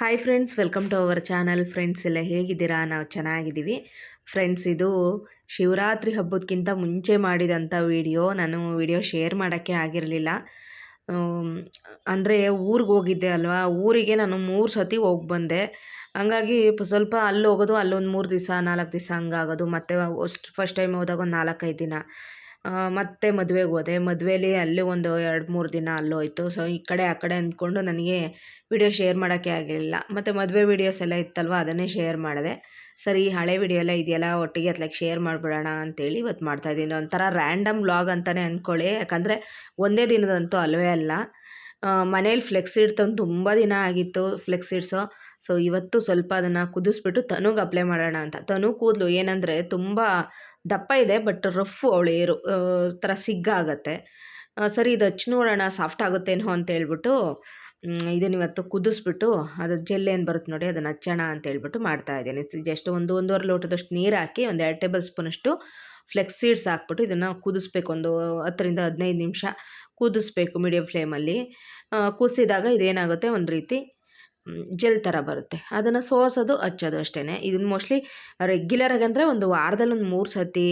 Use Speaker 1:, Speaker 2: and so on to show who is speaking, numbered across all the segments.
Speaker 1: Hi friends welcome to our channel friends ಎಲ್ಲ ಹೇಗಿದ್ದೀರಾ? ನಾವು ಚೆನ್ನಾಗಿದ್ದೀವಿ. ಫ್ರೆಂಡ್ಸ್ ಇದು ಶಿವರಾತ್ರಿ ಹಬ್ಬದಕ್ಕಿಂತ ಮುಂಚೆ ಮಾಡಿದಂಥ ವಿಡಿಯೋ ನಾನು ವಿಡಿಯೋ ಶೇರ್ ಮಾಡೋಕ್ಕೆ ಆಗಿರಲಿಲ್ಲ. ಅಂದರೆ ಊರಿಗೆ ಹೋಗಿದ್ದೆ ಅಲ್ವಾ? ಊರಿಗೆ ನಾನು ಮೂರು ಸತಿ ಹೋಗಿ ಬಂದೆ. ಹಂಗಾಗಿ ಸ್ವಲ್ಪ ಅಲ್ಲಿ ಹೋಗೋದು ಅಲ್ಲೊಂದು ಮೂರು ದಿವಸ ನಾಲ್ಕು ದಿವಸ ಹಂಗಾಗೋದು. ಮತ್ತು ಅಷ್ಟು ಫಸ್ಟ್ ಟೈಮ್ ಹೋದಾಗ ಒಂದು ನಾಲ್ಕೈದು ದಿನ. ಮತ್ತೆ ಮದುವೆಗೆ ಹೋದೆ. ಮದುವೆಯಲ್ಲಿ ಅಲ್ಲೇ ಒಂದು ಎರಡು ಮೂರು ದಿನ ಅಲ್ಲೋಯ್ತು ಸೊ ಈ ಕಡೆ ಆ ಕಡೆ ಅಂದ್ಕೊಂಡು ನನಗೆ ವಿಡಿಯೋ ಶೇರ್ ಮಾಡೋಕ್ಕೆ ಆಗಲಿಲ್ಲ. ಮತ್ತು ಮದುವೆ ವಿಡಿಯೋಸ್ ಎಲ್ಲ ಇತ್ತಲ್ವ? ಅದನ್ನೇ ಶೇರ್ ಮಾಡಿದೆ. ಸರಿ ಹಳೆ ವಿಡಿಯೋ ಎಲ್ಲ ಇದೆಯಲ್ಲ, ಒಟ್ಟಿಗೆ ಅತ್ಲಾಗ ಶೇರ್ ಮಾಡಿಬಿಡೋಣ ಅಂತೇಳಿ ಇವತ್ತು ಮಾಡ್ತಾಯಿದ್ದೀನಿ ಒಂಥರ ರ್ಯಾಂಡಮ್ ವ್ಲಾಗ್ ಅಂತಲೇ ಅಂದ್ಕೊಳ್ಳಿ ಯಾಕಂದರೆ ಒಂದೇ ದಿನದಂತೂ ಅಲ್ಲವೇ ಅಲ್ಲ. ಮನೇಲಿ ಫ್ಲೆಕ್ಸ್ ತಂದು ತುಂಬ ದಿನ ಆಗಿತ್ತು ಫ್ಲೆಕ್ಸ್ ಸೊ ಇವತ್ತು ಸ್ವಲ್ಪ ಅದನ್ನು ಕುದಿಸ್ಬಿಟ್ಟು ತನುಗೆ ಅಪ್ಲೈ ಮಾಡೋಣ ಅಂತ. ತನು ಕೂದಲು ಏನಂದರೆ ತುಂಬ ದಪ್ಪ ಇದೆ, ಬಟ್ ರಫ್ ಅವಳು ಏರು ಥರ ಸಿಗ್ಗಾಗತ್ತೆ. ಸರಿ, ಇದು ಹಚ್ಚಿ ನೋಡೋಣ, ಸಾಫ್ಟ್ ಆಗುತ್ತೇನೋ ಅಂತ ಹೇಳ್ಬಿಟ್ಟು ಇದನ್ನ ಇವತ್ತು ಕುದಿಸ್ಬಿಟ್ಟು, ಅದು ಜೆಲ್ ಏನು ಬರುತ್ತೆ ನೋಡಿ, ಅದನ್ನು ಹಚ್ಚೋಣ ಅಂತ ಹೇಳ್ಬಿಟ್ಟು ಮಾಡ್ತಾ ಇದ್ದೀನಿ. ಜಸ್ಟ್ ಒಂದು ಒಂದೂವರೆ ಲೋಟದಷ್ಟು ನೀರು ಹಾಕಿ, ಒಂದು ಎರಡು ಟೇಬಲ್ ಸ್ಪೂನಷ್ಟು ಫ್ಲೆಕ್ಸ್ ಸೀಡ್ಸ್ ಹಾಕ್ಬಿಟ್ಟು ಇದನ್ನು ಕುದಿಸ್ಬೇಕು. ಒಂದು ಹತ್ತರಿಂದ ಹದಿನೈದು ನಿಮಿಷ ಕುದಿಸ್ಬೇಕು ಮೀಡಿಯಂ ಫ್ಲೇಮಲ್ಲಿ. ಕುದಿಸಿದಾಗ ಇದೇನಾಗುತ್ತೆ, ಒಂದು ರೀತಿ ಜೆಲ್ ಥರ ಬರುತ್ತೆ. ಅದನ್ನು ಸೋಸೋದು ಹಚ್ಚೋದು ಅಷ್ಟೇ ಇದನ್ನು ಮೋಸ್ಟ್ಲಿ ರೆಗ್ಯುಲರಾಗಿ ಅಂದರೆ ಒಂದು ವಾರದಲ್ಲಿ ಒಂದು ಮೂರು ಸತಿ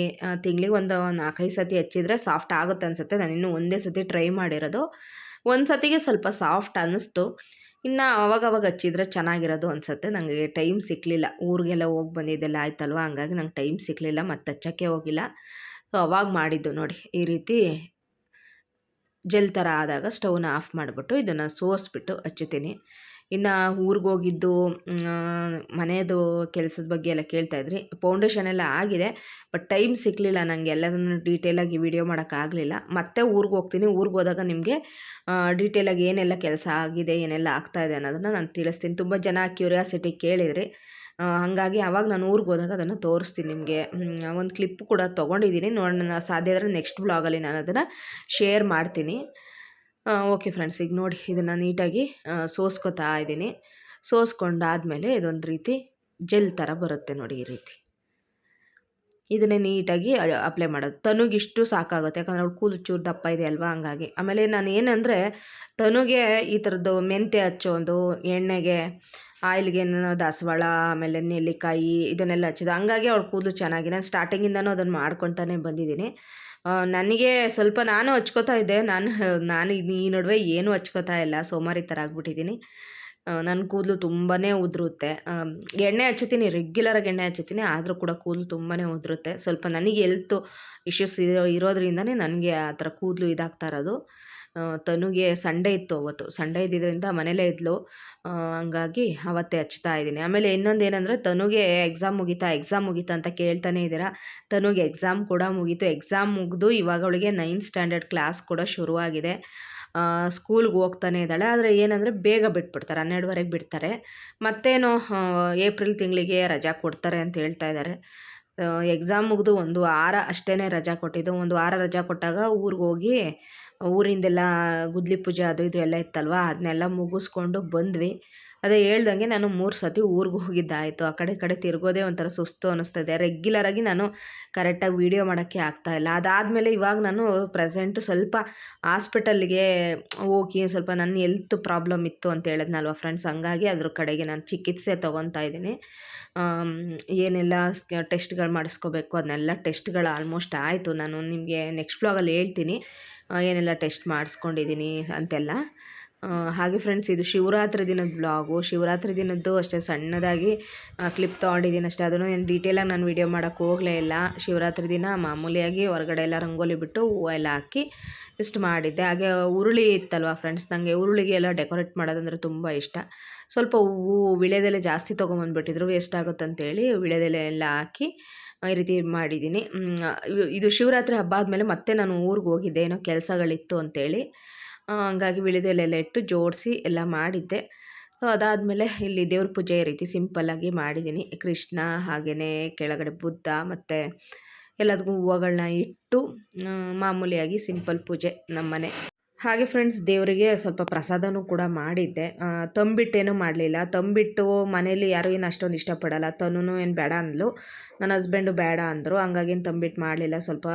Speaker 1: ತಿಂಗಳಿಗೆ ಒಂದು ನಾಲ್ಕೈದು ಸತಿ ಹಚ್ಚಿದ್ರೆ ಸಾಫ್ಟ್ ಆಗುತ್ತೆ ಅನಿಸುತ್ತೆ. ನಾನು ಇನ್ನೂ ಒಂದೇ ಸತಿ ಟ್ರೈ ಮಾಡಿರೋದು. ಒಂದು ಸತಿಗೆ ಸ್ವಲ್ಪ ಸಾಫ್ಟ್ ಅನ್ನಿಸ್ತು ಇನ್ನು ಅವಾಗವಾಗ ಹಚ್ಚಿದ್ರೆ ಚೆನ್ನಾಗಿರೋದು ಅನಿಸುತ್ತೆ. ನನಗೆ ಟೈಮ್ ಸಿಕ್ಕಲಿಲ್ಲ ಊರಿಗೆಲ್ಲ ಹೋಗಿ ಬಂದಿದ್ದೆಲ್ಲ ಆಯ್ತಲ್ವ? ಹಂಗಾಗಿ ನಂಗೆ ಟೈಮ್ ಸಿಕ್ಕಲಿಲ್ಲ ಮತ್ತೆ ಹಚ್ಚೋಕ್ಕೆ ಹೋಗಿಲ್ಲ. ಸೊ ಅವಾಗ ಮಾಡಿದ್ದು ನೋಡಿ. ಈ ರೀತಿ ಜೆಲ್ ಥರ ಆದಾಗ ಸ್ಟವ್ನ ಆಫ್ ಮಾಡಿಬಿಟ್ಟು ಇದನ್ನು ಸೋಸ್ಬಿಟ್ಟು ಹಚ್ಚುತ್ತೀನಿ. ಇನ್ನು ಊರಿಗೆ ಹೋಗಿದ್ದು ಮನೆಯದು ಕೆಲಸದ ಬಗ್ಗೆ ಎಲ್ಲ ಕೇಳ್ತಾಯಿದ್ರಿ ಫೌಂಡೇಶನ್ ಎಲ್ಲ ಆಗಿದೆ ಬಟ್ ಟೈಮ್ ಸಿಕ್ಕಲಿಲ್ಲ ನನಗೆ ಎಲ್ಲದನ್ನು ಡೀಟೇಲಾಗಿ ವಿಡಿಯೋ ಮಾಡೋಕ್ಕಾಗಲಿಲ್ಲ ಮತ್ತೆ ಊರಿಗೆ ಹೋಗ್ತೀನಿ. ಊರಿಗೆ ಹೋದಾಗ ನಿಮಗೆ ಡೀಟೇಲಾಗಿ ಏನೆಲ್ಲ ಕೆಲಸ ಆಗಿದೆ, ಏನೆಲ್ಲ ಆಗ್ತಾ ಇದೆ ಅನ್ನೋದನ್ನು ನಾನು ತಿಳಿಸ್ತೀನಿ. ತುಂಬ ಜನ ಕ್ಯೂರಿಯಾಸಿಟಿ ಕೇಳಿದ್ರಿ. ಹಾಗಾಗಿ ಆವಾಗ ನಾನು ಊರಿಗೆ ಹೋದಾಗ ಅದನ್ನು ತೋರಿಸ್ತೀನಿ ನಿಮಗೆ. ಒಂದು ಕ್ಲಿಪ್ ಕೂಡ ತೊಗೊಂಡಿದ್ದೀನಿ ನೋಡೋಣ ಸಾಧ್ಯ ಆದರೆ ನೆಕ್ಸ್ಟ್ ಬ್ಲಾಗಲ್ಲಿ ನಾನು ಅದನ್ನು ಶೇರ್ ಮಾಡ್ತೀನಿ. ಓಕೆ ಫ್ರೆಂಡ್ಸ್ ಈಗ ನೋಡಿ ಇದನ್ನು ನೀಟಾಗಿ ಸೋಸ್ಕೊತಾ ಇದ್ದೀನಿ. ಸೋಸ್ಕೊಂಡಾದಮೇಲೆ ಇದೊಂದು ರೀತಿ ಜೆಲ್ ಥರ ಬರುತ್ತೆ ನೋಡಿ ಈ ರೀತಿ. ಇದನ್ನೇ ನೀಟಾಗಿ ಅಪ್ಲೈ ಮಾಡೋದು. ತನುಗಿಷ್ಟು ಸಾಕಾಗುತ್ತೆ. ಯಾಕಂದರೆ ಅವ್ರು ಕೂದಲು ಚೂರು ದಪ್ಪ ಇದೆ ಅಲ್ವಾ ಹಂಗಾಗಿ. ಆಮೇಲೆ ನಾನು ಏನಂದರೆ, ತನುಗೆ ಈ ಥರದ್ದು ಮೆಂತ್ಯ ಹಚ್ಚೋದು, ಎಣ್ಣೆಗೆ ಆಯಿಲ್ಗೆ ದಾಸವಾಳ, ಆಮೇಲೆ ನೆಲ್ಲಿಕಾಯಿ ಇದನ್ನೆಲ್ಲ ಹಚ್ಚಿದ್ದು. ಹಂಗಾಗಿ ಅವ್ರ ಕೂದಲು ಚೆನ್ನಾಗಿ. ನಾನು ಸ್ಟಾರ್ಟಿಂಗಿಂದನೂ ಅದನ್ನು ಮಾಡ್ಕೊತಾನೆ ಬಂದಿದ್ದೀನಿ. ನನಗೆ ಸ್ವಲ್ಪ ನಾನು ಹಚ್ಕೋತಾ ಇದ್ದೆ. ನಾನು ನಾನು ಈ ನಡುವೆ ಏನೂ ಹಚ್ಕೋತಾ ಇಲ್ಲ. ಸೋಮಾರಿ ಥರ ಆಗ್ಬಿಟ್ಟಿದ್ದೀನಿ. ನನ್ನ ಕೂದಲು ತುಂಬಾ ಉದುರುತ್ತೆ. ಎಣ್ಣೆ ಹಚ್ಚುತ್ತೀನಿ. ರೆಗ್ಯುಲರಾಗಿ ಎಣ್ಣೆ ಹಚ್ಚುತ್ತೀನಿ. ಆದರೂ ಕೂಡ ಕೂದಲು ತುಂಬಾ ಉದುರುತ್ತೆ. ಸ್ವಲ್ಪ ನನಗೆ ಎಲ್ತು ಇಶ್ಯೂಸ್ ಇರೋ, ಇರೋದ್ರಿಂದನೇ ನನಗೆ ಆ ಥರ ಕೂದಲು ಇದಾಗ್ತಾ ಇರೋದು. ತನುಗೆ ಸಂಡೇ ಇತ್ತು ಅವತ್ತು. ಸಂಡೇ ಇದ್ದಿದ್ದರಿಂದ ಮನೇಲೇ ಇದ್ಲು. ಹಂಗಾಗಿ ಅವತ್ತೇ ಹಚ್ತಾ ಇದ್ದೀನಿ. ಆಮೇಲೆ ಇನ್ನೊಂದು ಏನಂದರೆ ತನುಗೆ ಎಕ್ಸಾಮ್ ಮುಗೀತಾ ಎಕ್ಸಾಮ್ ಮುಗೀತಾ ಅಂತ ಕೇಳ್ತಾನೆ ಇದ್ದೀರಾ? ತನುಗೆ ಎಕ್ಸಾಮ್ ಕೂಡ ಮುಗೀತು. ಎಕ್ಸಾಮ್ ಮುಗಿದು ಇವಾಗ ಅವಳಿಗೆ ನೈನ್ತ್ ಸ್ಟ್ಯಾಂಡರ್ಡ್ ಕ್ಲಾಸ್ ಕೂಡ ಶುರುವಾಗಿದೆ. ಸ್ಕೂಲ್ಗೆ ಹೋಗ್ತಾನೆ ಇದ್ದಾಳೆ. ಆದರೆ ಏನಂದರೆ ಬೇಗ ಬಿಟ್ಬಿಡ್ತಾರೆ. ಹನ್ನೆರಡುವರೆಗೆ ಬಿಡ್ತಾರೆ. ಮತ್ತೇನೋ ಏಪ್ರಿಲ್ ತಿಂಗಳಿಗೆ ರಜಾ ಕೊಡ್ತಾರೆ ಅಂತ ಹೇಳ್ತಾ ಇದ್ದಾರೆ. ಎಕ್ಸಾಮ್ ಮುಗಿದು ಒಂದು ವಾರ ಅಷ್ಟೇ ರಜಾ ಕೊಟ್ಟಿದ್ದು. ಒಂದು ವಾರ ರಜಾ ಕೊಟ್ಟಾಗ ಊರಿಗೆ ಹೋಗಿ ಊರಿಂದೆಲ್ಲ ಗುದ್ಲಿ ಪೂಜೆ ಅದು ಇದು ಎಲ್ಲ ಇತ್ತಲ್ವ ಅದನ್ನೆಲ್ಲ ಮುಗಿಸ್ಕೊಂಡು ಬಂದ್ವಿ. ಅದೇ ಹೇಳ್ದಂಗೆ ನಾನು ಮೂರು ಸತಿ ಊರಿಗೆ ಹೋಗಿದ್ದಾಯಿತು. ಆ ಕಡೆ ಕಡೆ ತಿರ್ಗೋದೇ ಒಂಥರ ಸುಸ್ತು ಅನ್ನಿಸ್ತಾ ಇದೆ ರೆಗ್ಯುಲರಾಗಿ ನಾನು ಕರೆಕ್ಟಾಗಿ ವೀಡಿಯೋ ಮಾಡೋಕ್ಕೆ ಆಗ್ತಾ ಇಲ್ಲ. ಅದಾದಮೇಲೆ ಇವಾಗ ನಾನು ಪ್ರೆಸೆಂಟು ಸ್ವಲ್ಪ ಹಾಸ್ಪಿಟಲ್ಗೆ ಹೋಗಿ ಸ್ವಲ್ಪ ನನ್ನ ಎಲ್ತ್ ಪ್ರಾಬ್ಲಮ್ ಇತ್ತು ಅಂತ ಹೇಳಿದ್ನಲ್ವ ಫ್ರೆಂಡ್ಸ್ ಹಂಗಾಗಿ ಅದ್ರ ಕಡೆಗೆ ನಾನು ಚಿಕಿತ್ಸೆ ತೊಗೊತಾ ಇದ್ದೀನಿ. ಏನೆಲ್ಲ ಟೆಸ್ಟ್ಗಳು ಮಾಡಿಸ್ಕೋಬೇಕು ಅದನ್ನೆಲ್ಲ ಟೆಸ್ಟ್ಗಳು ಆಲ್ಮೋಸ್ಟ್ ಆಯಿತು. ನಾನು ನಿಮಗೆ ನೆಕ್ಸ್ಟ್ ಬ್ಲಾಗಲ್ಲಿ ಹೇಳ್ತೀನಿ. ಏನೆಲ್ಲ ಟೆಸ್ಟ್ ಮಾಡಿಸ್ಕೊಂಡಿದ್ದೀನಿ ಅಂತೆಲ್ಲ. ಹಾಗೆ ಫ್ರೆಂಡ್ಸ್ ಇದು ಶಿವರಾತ್ರಿ ದಿನದ ಬ್ಲಾಗು ಶಿವರಾತ್ರಿ ದಿನದ್ದು ಅಷ್ಟೇ ಸಣ್ಣದಾಗಿ ಕ್ಲಿಪ್ ತೊಗೊಂಡಿದ್ದೀನಿ ಅಷ್ಟೇ. ಅದನ್ನು ಏನು ಡೀಟೇಲಾಗಿ ನಾನು ವೀಡಿಯೋ ಮಾಡೋಕ್ಕೆ ಹೋಗಲೇ ಇಲ್ಲ. ಶಿವರಾತ್ರಿ ದಿನ ಮಾಮೂಲಿಯಾಗಿ ಹೊರಗಡೆ ಎಲ್ಲ ರಂಗೋಲಿ ಬಿಟ್ಟು ಹೂವು ಎಲ್ಲ ಹಾಕಿ ಇಷ್ಟು ಮಾಡಿದ್ದೆ. ಹಾಗೆ ಉರುಳಿ ಇತ್ತಲ್ವ ಫ್ರೆಂಡ್ಸ್ ನನಗೆ ಉರುಳಿಗೆ ಎಲ್ಲ ಡೆಕೋರೇಟ್ ಮಾಡೋದಂದ್ರೆ ತುಂಬ ಇಷ್ಟ. ಸ್ವಲ್ಪ ಹೂವು ವಿಳೆದೆಲೆ ಜಾಸ್ತಿ ತೊಗೊಂಬಂದ್ಬಿಟ್ಟಿದ್ರು ವೇಸ್ಟ್ ಆಗುತ್ತೆ ಅಂತೇಳಿ ವಿಳೆದೆಲೆ ಎಲ್ಲ ಹಾಕಿ ಈ ರೀತಿ ಮಾಡಿದ್ದೀನಿ ಇದು ಶಿವರಾತ್ರಿ ಹಬ್ಬ ಆದಮೇಲೆ ಮತ್ತೆ ನಾನು ಊರಿಗೆ ಹೋಗಿದ್ದೆ. ಏನೋ ಕೆಲಸಗಳಿತ್ತು ಅಂತೇಳಿ. ಹಂಗಾಗಿ ಬಿಳಿದೆಲೆಲ್ಲ ಇಟ್ಟು ಜೋಡಿಸಿ ಎಲ್ಲ ಮಾಡಿದ್ದೆ. ಸೊ ಅದಾದಮೇಲೆ ಇಲ್ಲಿ ದೇವ್ರ ಪೂಜೆ ರೀತಿ ಸಿಂಪಲ್ಲಾಗಿ ಮಾಡಿದ್ದೀನಿ. ಕೃಷ್ಣ ಹಾಗೆಯೇ ಕೆಳಗಡೆ ಬುದ್ಧ ಮತ್ತು ಎಲ್ಲದಕ್ಕೂ ಹೂವುಗಳನ್ನ ಇಟ್ಟು ಮಾಮೂಲಿಯಾಗಿ ಸಿಂಪಲ್ ಪೂಜೆ ನಮ್ಮನೆ. ಹಾಗೆ ಫ್ರೆಂಡ್ಸ್, ದೇವರಿಗೆ ಸ್ವಲ್ಪ ಪ್ರಸಾದನೂ ಕೂಡ ಮಾಡಿದ್ದೆ. ತಂಬಿಟ್ಟೇನು ಮಾಡಲಿಲ್ಲ. ತಂಬಿಟ್ಟು ಮನೇಲಿ ಯಾರೂ ಏನು ಅಷ್ಟೊಂದು ಇಷ್ಟಪಡಲ್ಲ. ತನೂ ಏನು ಬೇಡ ಅಂದ್ಲು. ನನ್ನ ಹಸ್ಬೆಂಡು ಬೇಡ ಅಂದರು. ಹಂಗಾಗಿ ತಂಬಿಟ್ಟು ಮಾಡಲಿಲ್ಲ. ಸ್ವಲ್ಪ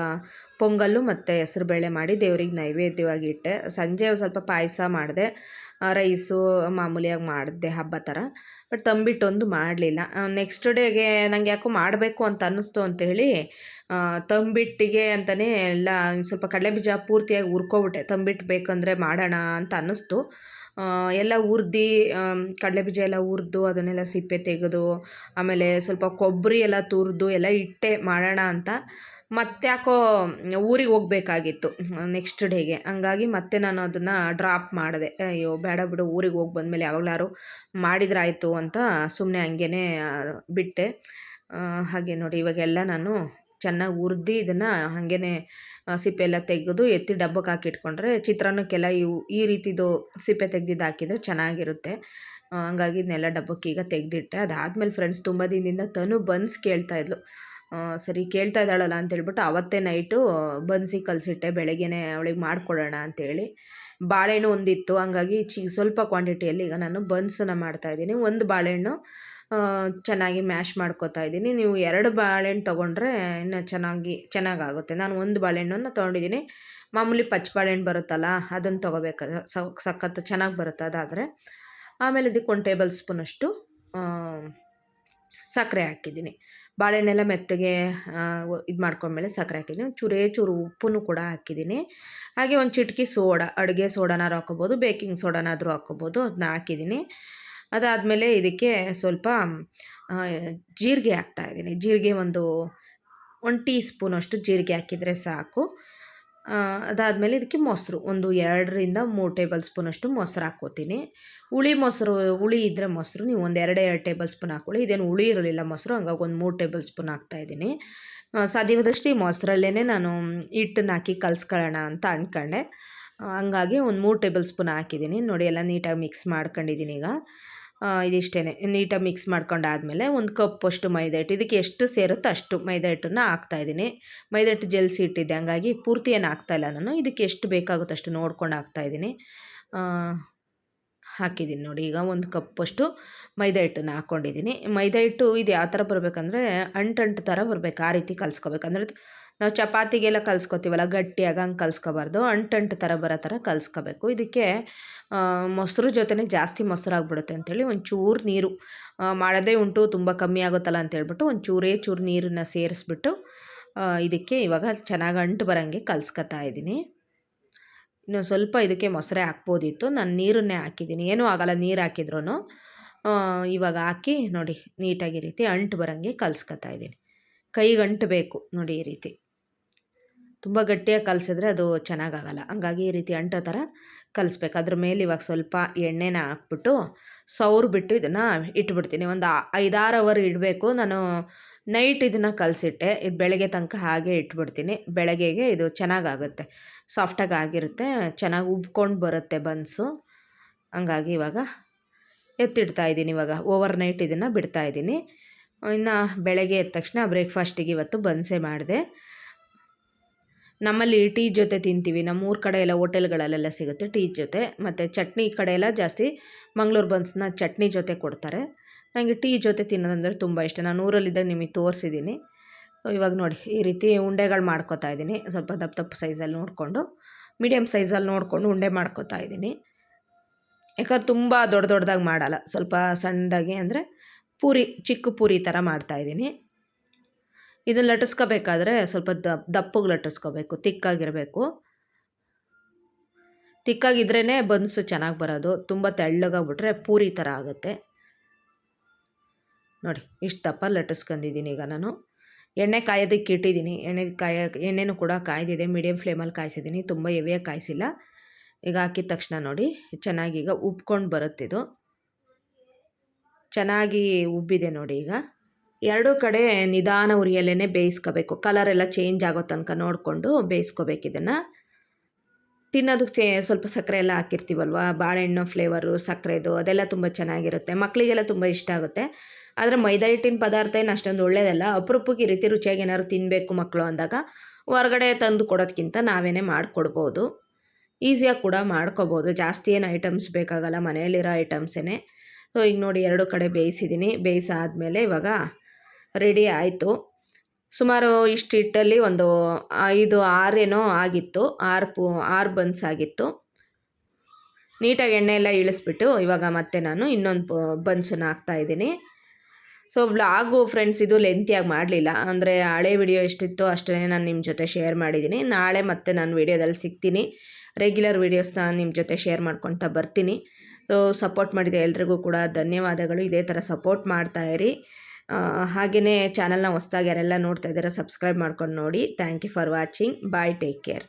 Speaker 1: ಪೊಂಗಲ್ಲು ಮತ್ತು ಹೆಸ್ರುಬೇಳೆ ಮಾಡಿ ದೇವ್ರಿಗೆ ನೈವೇದ್ಯವಾಗಿ ಇಟ್ಟೆ. ಸಂಜೆ ಸ್ವಲ್ಪ ಪಾಯಸ ಮಾಡಿದೆ. ರೈಸು ಮಾಮೂಲಿಯಾಗಿ ಮಾಡಿದೆ ಹಬ್ಬ ಥರ. ಬಟ್ ತಂಬಿಟ್ಟೊಂದು ಮಾಡಲಿಲ್ಲ. ನೆಕ್ಸ್ಟ್ ಡೇಗೆ ನಂಗೆ ಯಾಕೋ ಮಾಡಬೇಕು ಅಂತ ಅನ್ನಿಸ್ತು ಅಂತೇಳಿ ತಂಬಿಟ್ಟಿಗೆ ಅಂತಲೇ ಎಲ್ಲ ಸ್ವಲ್ಪ ಕಡಲೆಬೀಜ ಪೂರ್ತಿಯಾಗಿ ಹುರ್ಕೊಬಿಟ್ಟೆ. ತಂಬಿಟ್ಟು ಬೇಕಂದರೆ ಮಾಡೋಣ ಅಂತ ಅನ್ನಿಸ್ತು. ಎಲ್ಲ ಹುರ್ದು ಕಡಲೆಬೀಜ ಎಲ್ಲ ಹುರಿದು ಅದನ್ನೆಲ್ಲ ಸಿಪ್ಪೆ ತೆಗೆದು, ಆಮೇಲೆ ಸ್ವಲ್ಪ ಕೊಬ್ಬರಿ ಎಲ್ಲ ತುರಿದು ಎಲ್ಲ ಇಟ್ಟೆ ಮಾಡೋಣ ಅಂತ. ಮತ್ತ್ಯಾಕೋ ಊರಿಗೆ ಹೋಗ್ಬೇಕಾಗಿತ್ತು ನೆಕ್ಸ್ಟ್ ಡೇಗೆ ಹಂಗಾಗಿ ಮತ್ತೆ ನಾನು ಅದನ್ನು ಡ್ರಾಪ್ ಮಾಡಿದೆ. ಅಯ್ಯೋ, ಬೇಡ ಬಿಡು, ಊರಿಗೆ ಹೋಗಿ ಬಂದಮೇಲೆ ಯಾವಾಗಲಾರು ಮಾಡಿದ್ರಾಯಿತು ಅಂತ ಸುಮ್ಮನೆ ಹಂಗೇ ಬಿಟ್ಟೆ. ಹಾಗೆ ನೋಡಿ, ಇವಾಗೆಲ್ಲ ನಾನು ಚೆನ್ನಾಗಿ ಉರ್ದು ಇದನ್ನು ಹಾಗೇ ಸಿಪ್ಪೆ ಎಲ್ಲ ತೆಗೆದು ಎತ್ತಿ ಡಬ್ಬಕ್ಕೆ ಹಾಕಿಟ್ಕೊಂಡ್ರೆ ಚಿತ್ರಾನ್ನಕ್ಕೆಲ್ಲ ಇವು, ಈ ರೀತಿದು ಸಿಪ್ಪೆ ತೆಗ್ದಿದ್ದು ಹಾಕಿದರೆ ಚೆನ್ನಾಗಿರುತ್ತೆ. ಹಂಗಾಗಿ ಇದನ್ನೆಲ್ಲ ಡಬ್ಬಕ್ಕೆ ಈಗ ತೆಗೆದಿಟ್ಟೆ. ಅದಾದಮೇಲೆ ಫ್ರೆಂಡ್ಸ್ ತುಂಬ ದಿನದಿಂದ ತನು ಬನ್ಸ್ ಕೇಳ್ತಾಯಿದ್ಲು ಸರಿ ಕೇಳ್ತಾ ಇದ್ದಾಳಲ್ಲ ಅಂತೇಳ್ಬಿಟ್ಟು ಅವತ್ತೇ ನೈಟು ಬನ್ಸಿ ಕಲಸಿಟ್ಟೆ, ಬೆಳಗ್ಗೆನೇ ಅವಳಿಗೆ ಮಾಡಿಕೊಡೋಣ ಅಂತೇಳಿ. ಬಾಳೆಹಣ್ಣು ಒಂದಿತ್ತು, ಹಂಗಾಗಿ ಚಿ, ಸ್ವಲ್ಪ ಕ್ವಾಂಟಿಟಿಯಲ್ಲಿ ಈಗ ನಾನು ಬನ್ಸನ್ನು ಮಾಡ್ತಾಯಿದ್ದೀನಿ ಒಂದು ಬಾಳೆಹಣ್ಣು ಚೆನ್ನಾಗಿ ಮ್ಯಾಶ್ ಮಾಡ್ಕೋತಾ ಇದ್ದೀನಿ. ನೀವು ಎರಡು ಬಾಳೆಹಣ್ಣು ತೊಗೊಂಡ್ರೆ ಇನ್ನು ಚೆನ್ನಾಗಿ, ಚೆನ್ನಾಗಾಗುತ್ತೆ. ನಾನು ಒಂದು ಬಾಳೆಹಣ್ಣನ್ನು ತೊಗೊಂಡಿದ್ದೀನಿ. ಮಾಮೂಲಿ ಪಚ್ಚ ಬಾಳೆಹಣ್ಣು ಬರುತ್ತಲ್ಲ, ಅದನ್ನು ತೊಗೋಬೇಕು. ಸಖತ್ತು ಚೆನ್ನಾಗಿ ಬರುತ್ತೆ ಅದಾದರೆ. ಆಮೇಲೆ ಇದಕ್ಕೆ ಒಂದು ಟೇಬಲ್ ಸ್ಪೂನಷ್ಟು ಸಕ್ಕರೆ ಹಾಕಿದ್ದೀನಿ. ಬಾಳೆಹಣ್ಣೆಲ್ಲ ಮೆತ್ತಗೆ ಇದು ಮಾಡ್ಕೊಂಡ್ಮೇಲೆ ಸಕ್ಕರೆ ಹಾಕಿದ್ದೀನಿ. ಚೂರೇ ಚೂರು ಉಪ್ಪನ್ನು ಕೂಡ ಹಾಕಿದ್ದೀನಿ. ಹಾಗೆ ಒಂದು ಚಿಟಕಿ ಸೋಡಾ, ಅಡುಗೆ ಸೋಡಾನಾದ್ರು ಹಾಕೋಬೋದು ಬೇಕಿಂಗ್ ಸೋಡಾನಾದರೂ ಹಾಕೋಬೋದು ಅದನ್ನ ಹಾಕಿದ್ದೀನಿ. ಅದಾದಮೇಲೆ ಇದಕ್ಕೆ ಸ್ವಲ್ಪ ಜೀರಿಗೆ ಹಾಕ್ತಾಯಿದ್ದೀನಿ ಜೀರಿಗೆ ಒಂದು ಒಂದು ಟೀ ಸ್ಪೂನಷ್ಟು ಜೀರಿಗೆ ಹಾಕಿದರೆ ಸಾಕು. ಅದಾದಮೇಲೆ ಇದಕ್ಕೆ ಮೊಸರು. ಒಂದು ಎರಡರಿಂದ ಮೂರು ಟೇಬಲ್ ಸ್ಪೂನಷ್ಟು ಮೊಸರು ಹಾಕ್ಕೋತೀನಿ. ಹುಳಿ ಮೊಸರು, ಹುಳಿ ಇದ್ದರೆ ಮೊಸರು. ನೀವು ಒಂದು ಎರಡೇ, ಎರಡು ಟೇಬಲ್ ಸ್ಪೂನ್ ಹಾಕ್ಕೊಳ್ಳಿ ಇದೇನು ಹುಳಿ ಇರಲಿಲ್ಲ ಮೊಸರು, ಹಂಗಾಗಿ ಒಂದು ಮೂರು ಟೇಬಲ್ ಸ್ಪೂನ್ ಹಾಕ್ತಾಯಿದ್ದೀನಿ ಸಾಧ್ಯವಾದಷ್ಟು ಈ ಮೊಸರಲ್ಲೇ ನಾನು ಹಿಟ್ಟನ್ನ ಹಾಕಿ ಕಲ್ಸ್ಕೊಳ್ಳೋಣ ಅಂತ ಅಂದ್ಕೊಂಡೆ ಹಂಗಾಗಿ ಒಂದು ಮೂರು ಟೇಬಲ್ ಸ್ಪೂನ್ ಹಾಕಿದ್ದೀನಿ. ನೋಡಿ, ಎಲ್ಲ ನೀಟಾಗಿ ಮಿಕ್ಸ್ ಮಾಡ್ಕೊಂಡಿದ್ದೀನಿ ಈಗ. ಇದಿಷ್ಟೇ ನೀಟಾಗಿ ಮಿಕ್ಸ್ ಮಾಡ್ಕೊಂಡಾದಮೇಲೆ ಒಂದು ಕಪ್ಪಷ್ಟು ಮೈದಾ ಹಿಟ್ಟು. ಇದಕ್ಕೆ ಎಷ್ಟು ಸೇರುತ್ತೋ ಅಷ್ಟು ಮೈದಾ ಹಿಟ್ಟನ್ನು ಹಾಕ್ತಾಯಿದ್ದೀನಿ ಮೈದಾ ಹಿಟ್ಟು ಜಲ್ಸಿ ಇಟ್ಟಿದ್ದೆ. ಹಂಗಾಗಿ ಪೂರ್ತಿ ಏನು ಹಾಕ್ತಾಯಿಲ್ಲ ನಾನು. ಇದಕ್ಕೆ ಎಷ್ಟು ಬೇಕಾಗುತ್ತೋ ಅಷ್ಟು ನೋಡ್ಕೊಂಡು ಹಾಕ್ತಾಯಿದ್ದೀನಿ ಹಾಕಿದ್ದೀನಿ ನೋಡಿ. ಈಗ ಒಂದು ಕಪ್ಪಷ್ಟು ಮೈದಾ ಹಿಟ್ಟನ್ನು ಹಾಕ್ಕೊಂಡಿದ್ದೀನಿ ಮೈದಾ ಹಿಟ್ಟು ಇದು ಯಾವ ಥರ ಬರಬೇಕಂದ್ರೆ ಅಂಟು ಥರ ಬರಬೇಕು. ಆ ರೀತಿ ಕಲಿಸ್ಕೋಬೇಕು. ನಾವು ಚಪಾತಿಗೆಲ್ಲ ಕಲ್ಸ್ಕೊತೀವಲ್ಲ, ಗಟ್ಟಿಯಾಗಿ ಹಂಗೆ ಕಲ್ಸ್ಕೋಬಾರ್ದು, ಅಂಟಂಟು ಥರ ಬರೋ ಥರ ಕಲಿಸ್ಕೋಬೇಕು. ಇದಕ್ಕೆ ಮೊಸರು ಜೊತೆನೇ ಜಾಸ್ತಿ ಮೊಸರು ಆಗಿಬಿಡುತ್ತೆ ಅಂಥೇಳಿ ಒಂಚೂರು ನೀರು ಮಾಡೋದೇ ಉಂಟು, ತುಂಬ ಕಮ್ಮಿ ಆಗುತ್ತಲ್ಲ ಅಂತೇಳ್ಬಿಟ್ಟು ಒಂದು ಚೂರೇ ಚೂರು ನೀರನ್ನ ಸೇರಿಸ್ಬಿಟ್ಟು ಇದಕ್ಕೆ ಇವಾಗ ಚೆನ್ನಾಗಿ ಅಂಟು ಬರೋಂಗೆ ಕಲ್ಸ್ಕೊತಾ ಇದ್ದೀನಿ. ಇನ್ನು ಸ್ವಲ್ಪ ಇದಕ್ಕೆ ಮೊಸರೆ ಹಾಕ್ಬೋದಿತ್ತು, ನಾನು ನೀರನ್ನೇ ಹಾಕಿದ್ದೀನಿ. ಏನೂ ಆಗೋಲ್ಲ ನೀರು ಹಾಕಿದ್ರೂ ಇವಾಗ ಹಾಕಿ ನೋಡಿ, ನೀಟಾಗಿ ರೀತಿ ಅಂಟು ಬರೋಂಗೆ ಕಲ್ಸ್ಕೊತಾ ಇದ್ದೀನಿ. ಕೈಗೆ ಅಂಟಬೇಕು ನೋಡಿ ಈ ರೀತಿ. ತುಂಬ ಗಟ್ಟಿಯಾಗಿ ಕಲಸಿದ್ರೆ ಅದು ಚೆನ್ನಾಗಾಗಲ್ಲ. ಹಂಗಾಗಿ ಈ ರೀತಿ ಅಂಟೋ ಥರ ಕಲಿಸ್ಬೇಕು. ಅದ್ರ ಮೇಲೆ ಇವಾಗ ಸ್ವಲ್ಪ ಎಣ್ಣೆನ ಹಾಕ್ಬಿಟ್ಟು ಸೌರ್ ಬಿಟ್ಟು ಇದನ್ನು ಇಟ್ಬಿಡ್ತೀನಿ. ಒಂದು ಐದಾರು ಅವರ್ ಇಡಬೇಕು. ನಾನು ನೈಟ್ ಇದನ್ನು ಕಲಸಿಟ್ಟೆ. ಇದು ಬೆಳಗ್ಗೆ ತನಕ ಹಾಗೆ ಇಟ್ಬಿಡ್ತೀನಿ. ಬೆಳಗ್ಗೆಗೆ ಇದು ಚೆನ್ನಾಗಾಗುತ್ತೆ. ಸಾಫ್ಟಾಗಿ ಆಗಿರುತ್ತೆ. ಚೆನ್ನಾಗಿ ಉಬ್ಕೊಂಡು ಬರುತ್ತೆ ಬನ್ಸು. ಹಂಗಾಗಿ ಇವಾಗ ಎತ್ತಿಡ್ತಾ ಇದ್ದೀನಿ. ಇವಾಗ ಓವರ್ ನೈಟ್ ಇದನ್ನು ಬಿಡ್ತಾ ಇದ್ದೀನಿ. ಇನ್ನು ಬೆಳಗ್ಗೆ ಎದ್ದ ತಕ್ಷಣ ಬ್ರೇಕ್ಫಾಸ್ಟಿಗೆ ಇವತ್ತು ಬನ್ಸೆ ಮಾಡಿದೆ. ನಮ್ಮಲ್ಲಿ ಟೀ ಜೊತೆ ತಿಂತೀವಿ. ನಮ್ಮೂರ ಕಡೆ ಎಲ್ಲ ಹೋಟೆಲ್ಗಳಲ್ಲೆಲ್ಲ ಸಿಗುತ್ತೆ ಟೀ ಜೊತೆ. ಮತ್ತು ಚಟ್ನಿ ಕಡೆ ಎಲ್ಲ ಜಾಸ್ತಿ ಮಂಗ್ಳೂರು ಬನ್ಸ್ನ ಚಟ್ನಿ ಜೊತೆ ಕೊಡ್ತಾರೆ. ನನಗೆ ಟೀ ಜೊತೆ ತಿನ್ನೋದಂದರೆ ತುಂಬ ಇಷ್ಟ. ನಾನು ಊರಲ್ಲಿದ್ದಾಗ ನಿಮಗೆ ತೋರಿಸಿದ್ದೀನಿ. ಇವಾಗ ನೋಡಿ, ಈ ರೀತಿ ಉಂಡೆಗಳು ಮಾಡ್ಕೊತಾ ಇದ್ದೀನಿ. ಸ್ವಲ್ಪ ದಪ್ಪ ದಪ್ಪ ಸೈಜಲ್ಲಿ ನೋಡಿಕೊಂಡು ಮೀಡಿಯಮ್ ಸೈಜಲ್ಲಿ ನೋಡಿಕೊಂಡು ಉಂಡೆ ಮಾಡ್ಕೊತಾ ಇದ್ದೀನಿ. ಯಾಕಂದ್ರೆ ತುಂಬ ದೊಡ್ಡ ದೊಡ್ಡದಾಗಿ ಮಾಡಲ್ಲ. ಸ್ವಲ್ಪ ಸಣ್ಣದಾಗಿ ಅಂದರೆ ಪೂರಿ, ಚಿಕ್ಕ ಪೂರಿ ಥರ ಮಾಡ್ತಾಯಿದ್ದೀನಿ ಇದನ್ನು ಲಟ್ಟಿಸ್ಕೋಬೇಕಾದ್ರೆ ಸ್ವಲ್ಪ ದಪ್ಪ ದಪ್ಪಗೆ ಲಟ್ಟಿಸ್ಕೋಬೇಕು ತಿಕ್ಕಾಗಿರಬೇಕು. ತಿಕ್ಕಾಗಿದ್ರೇ ಬನ್ಸು ಚೆನ್ನಾಗಿ ಬರೋದು, ತುಂಬ ತೆಳ್ಳಗಾಗ್ಬಿಟ್ರೆ ಪೂರಿ ಥರ ಆಗುತ್ತೆ. ನೋಡಿ, ಇಷ್ಟು ದಪ್ಪ ಲಟ್ಟಿಸ್ಕೊಂಡಿದ್ದೀನಿ ಈಗ ನಾನು. ಎಣ್ಣೆ ಕಾಯೋದಕ್ಕೆ ಇಟ್ಟಿದ್ದೀನಿ. ಎಣ್ಣೆ ಕಾಯ, ಎಣ್ಣೆನೂ ಕೂಡ ಕಾಯ್ದಿದೆ. ಮೀಡಿಯಮ್ ಫ್ಲೇಮಲ್ಲಿ ಕಾಯಿಸಿದ್ದೀನಿ. ತುಂಬ ಹೆವಿಯಾಗಿ ಕಾಯಿಸಿಲ್ಲ. ಈಗ ಹಾಕಿದ ತಕ್ಷಣ ನೋಡಿ, ಚೆನ್ನಾಗಿ ಈಗ ಉಬ್ಕೊಂಡು ಬರುತ್ತಿದು. ಚೆನ್ನಾಗಿ ಉಬ್ಬಿದೆ ನೋಡಿ ಈಗ. ಎರಡೂ ಕಡೆ ನಿಧಾನ ಉರಿಯಲ್ಲೇ ಬೇಯಿಸ್ಕೋಬೇಕು. ಕಲರೆಲ್ಲ ಚೇಂಜ್ ಆಗೋ ತನಕ ನೋಡಿಕೊಂಡು ಬೇಯಿಸ್ಕೋಬೇಕು ಇದನ್ನು. ತಿನ್ನೋದಕ್ಕೆ ಸ್ವಲ್ಪ ಸಕ್ಕರೆ ಎಲ್ಲ ಹಾಕಿರ್ತೀವಲ್ವ? ಬಾಳೆಹಣ್ಣು ಫ್ಲೇವರು ಸಕ್ಕರೆದು, ಅದೆಲ್ಲ ತುಂಬ ಚೆನ್ನಾಗಿರುತ್ತೆ. ಮಕ್ಕಳಿಗೆಲ್ಲ ತುಂಬ ಇಷ್ಟ ಆಗುತ್ತೆ. ಆದರೆ ಮೈದಾ ಹಿಟ್ಟಿನ ಪದಾರ್ಥ ಏನು ಅಷ್ಟೊಂದು ಒಳ್ಳೆಯದಲ್ಲ ಅಪರೂಪಕ್ಕೆ ಈ ರೀತಿ ರುಚಿಯಾಗಿ ಏನಾದ್ರು ತಿನ್ನಬೇಕು ಮಕ್ಕಳು ಅಂದಾಗ ಹೊರಗಡೆ ತಂದು ಕೊಡೋದಕ್ಕಿಂತ ನಾವೇನೇ ಮಾಡಿಕೊಡ್ಬೋದು. ಈಸಿಯಾಗಿ ಕೂಡ ಮಾಡ್ಕೋಬೋದು. ಜಾಸ್ತಿ ಏನು ಐಟಮ್ಸ್ ಬೇಕಾಗಲ್ಲ. ಮನೆಯಲ್ಲಿರೋ ಐಟಮ್ಸೇ ಸೊ ಈಗ ನೋಡಿ, ಎರಡು ಕಡೆ ಬೇಯಿಸಿದ್ದೀನಿ. ಬೇಯಿಸಾದ್ಮೇಲೆ ಇವಾಗ ರೆಡಿ ಆಯಿತು. ಸುಮಾರು ಇಷ್ಟು ಹಿಟ್ಟಲ್ಲಿ ಒಂದು ಐದು ಆರೇನೋ ಆಗಿತ್ತು. ಆರು ಪು, ಆರು ಬನ್ಸ್ ಆಗಿತ್ತು. ನೀಟಾಗಿ ಎಣ್ಣೆ ಎಲ್ಲ ಇಳಿಸ್ಬಿಟ್ಟು ಇವಾಗ ಮತ್ತೆ ನಾನು ಇನ್ನೊಂದು ಬನ್ಸನ್ನು ಹಾಕ್ತಾಯಿದ್ದೀನಿ ಸೊ, ವ್ಲಾಗು ಫ್ರೆಂಡ್ಸ್, ಇದು ಲೆಂತಿಯಾಗಿ ಮಾಡಲಿಲ್ಲ. ಅಂದರೆ ಹಳೆ ವಿಡಿಯೋ ಎಷ್ಟಿತ್ತು ಅಷ್ಟೇ ನಾನು ನಿಮ್ಮ ಜೊತೆ ಶೇರ್ ಮಾಡಿದ್ದೀನಿ. ನಾಳೆ ಮತ್ತೆ ನಾನು ವಿಡಿಯೋದಲ್ಲಿ ಸಿಗ್ತೀನಿ. ರೆಗ್ಯುಲರ್ ವೀಡಿಯೋಸ್ನ ನಿಮ್ಮ ಜೊತೆ ಶೇರ್ ಮಾಡ್ಕೊತಾ ಬರ್ತೀನಿ. ಸೊ, ಸಪೋರ್ಟ್ ಮಾಡಿದ ಎಲ್ರಿಗೂ ಕೂಡ ಧನ್ಯವಾದಗಳು. ಇದೇ ಥರ ಸಪೋರ್ಟ್ ಮಾಡ್ತಾಯಿರಿ ಹಾಗೆಯೇ ಚಾನಲ್ನ ಹೊಸ್ದಾಗಿ ಯಾರೆಲ್ಲ ನೋಡ್ತಾ ಇದ್ದಾರೆ ಸಬ್ಸ್ಕ್ರೈಬ್ ಮಾಡ್ಕೊಂಡು ನೋಡಿ. Thank you for watching bye take care